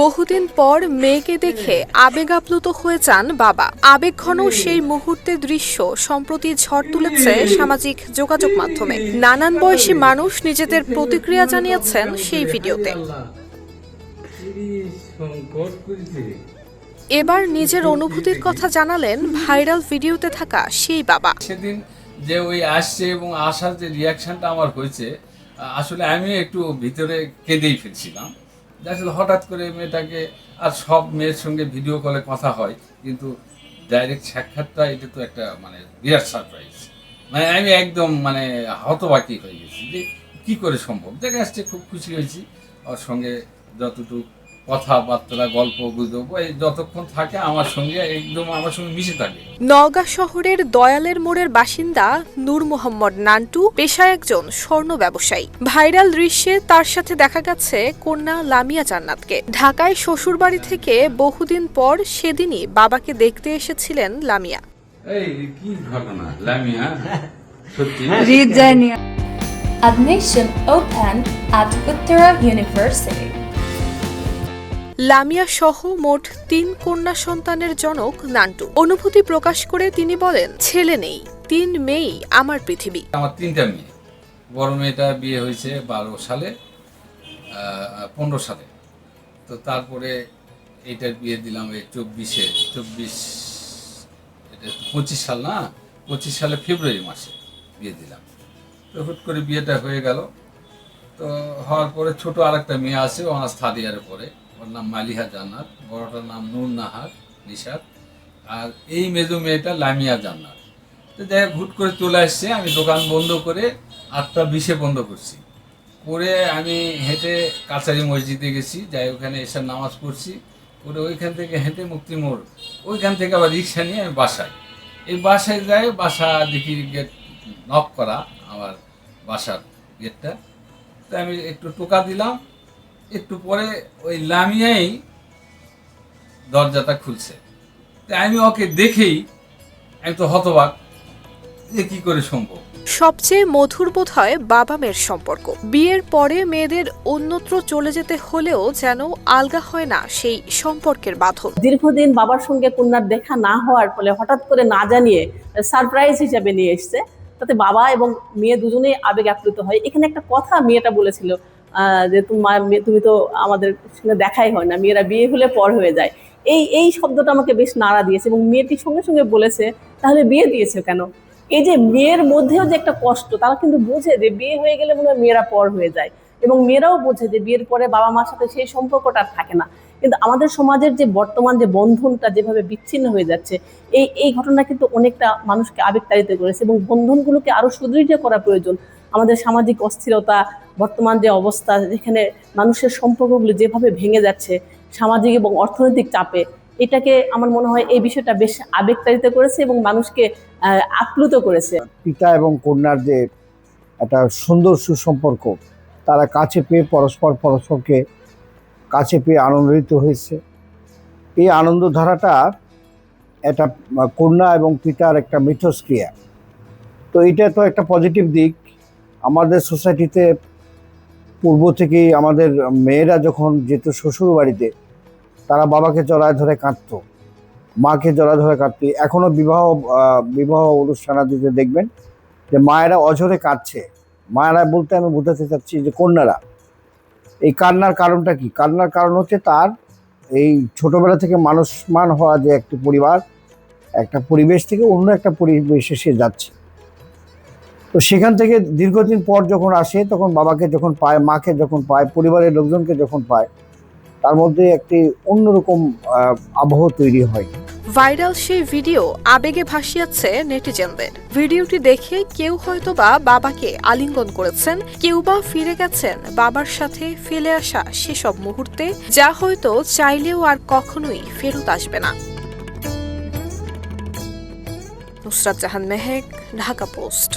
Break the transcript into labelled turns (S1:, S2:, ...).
S1: বহুদিন পর মেয়েকে দেখে আবেগ আপ্লুত হয়ে যান বাবা। আবেগঘন সেই মুহূর্তের দৃশ্য সম্প্রতি ঝড় তুলেছে সামাজিক যোগাযোগ মাধ্যমে। নানান বয়সী মানুষ নিজেদের প্রতিক্রিয়া জানিয়েছেন সেই ভিডিওতে। এবার নিজের অনুভূতির কথা জানালেন ভাইরাল ভিডিওতে থাকা সেই বাবা।
S2: সেদিন যে ওই আসছে এবং আসার যে রিয়াকশনটা আমার হয়েছে, আসলে আমি একটু ভিতরে কেঁদেই ফেলছিলাম। আসলে হঠাৎ করে মেয়েটাকে, আর সব মেয়ের সঙ্গে ভিডিও কলে কথা হয়, কিন্তু ডাইরেক্ট সাক্ষাৎটা এটা তো একটা মানে বিরাট সারপ্রাইজ মানে আমি একদম মানে হতবাকি হয়ে গেছি যে কী করে সম্ভব? দেখে আসছে, খুব খুশি হয়েছি। ওর সঙ্গে যতটুকু কথাবার্তা গল্প গুজব এই যতক্ষণ থাকে আমার সঙ্গে একদম আমার সঙ্গে মিশে থাকে।
S1: নওগাঁ শহরের দয়ালের মোড়ের বাসিন্দা নূর মোহাম্মদ নান্টু পেশায় একজন স্বর্ণ ব্যবসায়ী। ভাইরাল দৃশ্যে তার সাথে দেখা গেছে কন্যা লামিয়া জান্নাতকে। ঢাকায় শ্বশুরবাড়ি থেকে বহুদিন পর সেদিনই বাবাকে দেখতে এসেছিলেন লামিয়া।
S2: এই কি ঘটনা? লামিয়া? সত্যি?
S3: Read
S4: Admission open at Uttara University.
S1: Lamia সহ মোট তিন কন্যা সন্তানের জনক নান্টু। অনুভূতি প্রকাশ করে তিনি বলেন, ছেলে নেই, তিন মেয়েই আমার পৃথিবী।
S2: আমার তিনটা মেয়ে। বড় মেয়েটা বিয়ে হয়েছে বারো সালে পনেরো সালে। তো তারপরে এইটার বিয়ে দিলাম এই চব্বিশে। চব্বিশ, এটা পঁচিশ সাল না, পঁচিশ সালে ফেব্রুয়ারি মাসে বিয়ে দিলাম। তো হুট করে বিয়েটা হয়ে গেল। তো হওয়ার পরে ছোট আরেকটা মেয়ে আছে আমার থার্ড ইয়ারে পরে ওর নাম মালিহা জান্নাত, বড়টার নাম নূর নাহার নিশাদ আর এই মেজো মেয়েটা লামিয়া জান্নাত। তো যাই হুট করে চলে আসছে, আমি দোকান বন্ধ করে আটটা বিশে বন্ধ করছি। করে আমি হেঁটে কাছারি মসজিদে গেছি, যাই ওখানে এসে নামাজ পড়ছি। করে ওইখান থেকে হেঁটে মুক্তি মোড়, ওইখান থেকে আবার রিক্সা নিয়ে আমি বাসায়। এই বাসায় যাই, বাসা দেখি গেট নক করা, আমার বাসার গেটটা। তো আমি একটু টোকা দিলাম একটু পরে ওই লামিয়াই দরজাটা খুলছে। আমি ওকে দেখেই আমি তো হতবাক যে কি করে সম্ভব।
S1: সবচেয়ে মধুর বোধ হয় বাবা মেয়ের সম্পর্ক। বিয়ের পরে মেয়েদের অন্যত্র চলে যেতে হলেও যেন আলগা হয় না সেই সম্পর্কের বাঁধন।
S5: দীর্ঘদিন বাবার সঙ্গে কন্যার দেখা না হওয়ার ফলে হঠাৎ করে না জানিয়ে সারপ্রাইজ হিসাবে নিয়ে এসছে। তাতে বাবা এবং মেয়ে দুজনেই আবেগ আপ্লুত হয়। এখানে একটা কথা মেয়েটা বলেছিল যে তোমার তুমি তো আমাদের সঙ্গে দেখাই হয় না, মেয়েরা বিয়ে হলে পর হয়ে যায়। এই এই শব্দটা আমাকে বেশ নাড়া দিয়েছে এবং মেয়েটি সঙ্গে সঙ্গে বলেছে, তাহলে বিয়ে দিয়েছে কেন? এই যে মেয়ের মধ্যেও যে একটা কষ্ট, তারা কিন্তু বোঝে যে বিয়ে হয়ে গেলে মনে হয় মেয়েরা পর হয়ে যায় এবং মেয়েরাও বোঝে যে বিয়ের পরে বাবা মার সাথে সেই সম্পর্কটা আর থাকে না। কিন্তু আমাদের সমাজের যে বর্তমান যে বন্ধনটা যেভাবে বিচ্ছিন্ন হয়ে যাচ্ছে, এই এই ঘটনা কিন্তু অনেকটা মানুষকে আবেগতাড়িত করেছে এবং বন্ধনগুলোকে আরও সুদৃঢ় করা প্রয়োজন। আমাদের সামাজিক অস্থিরতা, বর্তমান যে অবস্থা, যেখানে মানুষের সম্পর্কগুলো যেভাবে ভেঙে যাচ্ছে, সামাজিক এবং অর্থনৈতিক চাপে, এটাকে আমার মনে হয় এই বিষয়টা বেশ আবেগতাড়িত করেছে এবং মানুষকে আপ্লুত করেছে।
S6: পিতা এবং কন্যার যে একটা সুন্দর সুসম্পর্ক, তারা কাছে পেয়ে পরস্পর পরস্পরকে কাছে পেয়ে আনন্দিত হয়েছে। এই আনন্দধারাটা এটা কন্যা এবং পিতার একটা মিথস্ক্রিয়া। তো এটা তো একটা পজিটিভ দিক। আমাদের সোসাইটিতে পূর্ব থেকেই আমাদের মেয়েরা যখন যেত শ্বশুর বাড়িতে তারা বাবাকে জড়ায় ধরে কাঁদতো, মাকে জড়া ধরে কাঁদত। এখনও বিবাহ বিবাহ অনুষ্ঠানাদিতে দেখবেন যে মায়েরা অঝরে কাঁদছে। মায়েরা বলতে আমি বোঝাতে চাচ্ছি যে কন্যারা, এই কান্নার কারণটা কি? কান্নার কারণ হচ্ছে তার এই ছোটবেলা থেকে মানুষমান হওয়া যে একটি পরিবার, একটা পরিবেশ থেকে অন্য একটা পরিবেশে সে যাচ্ছে। তো সেখান থেকে দীর্ঘদিন পর যখন আসে, তখন বাবাকে যখন পায়, মাকে যখন পায়, পরিবারের লোকজনকে যখন পায়, তার মধ্যে একটি অন্যরকম আবহ তৈরি হয়।
S1: ভাইরাল সেই ভিডিও আবেগে ভাসিয়েছে নেটিজেনদের। ভিডিওটি দেখে কেউ হয়তো বা বাবাকে আলিঙ্গন করেছেন কেউ বা ফিরে গেছেন বাবার সাথে ফেলে আসা সেসব মুহূর্তে, যা হয়তো চাইলেও আর কখনোই ফেরত আসবে না। নুসরাত জাহান মেহেক, ঢাকা পোস্ট।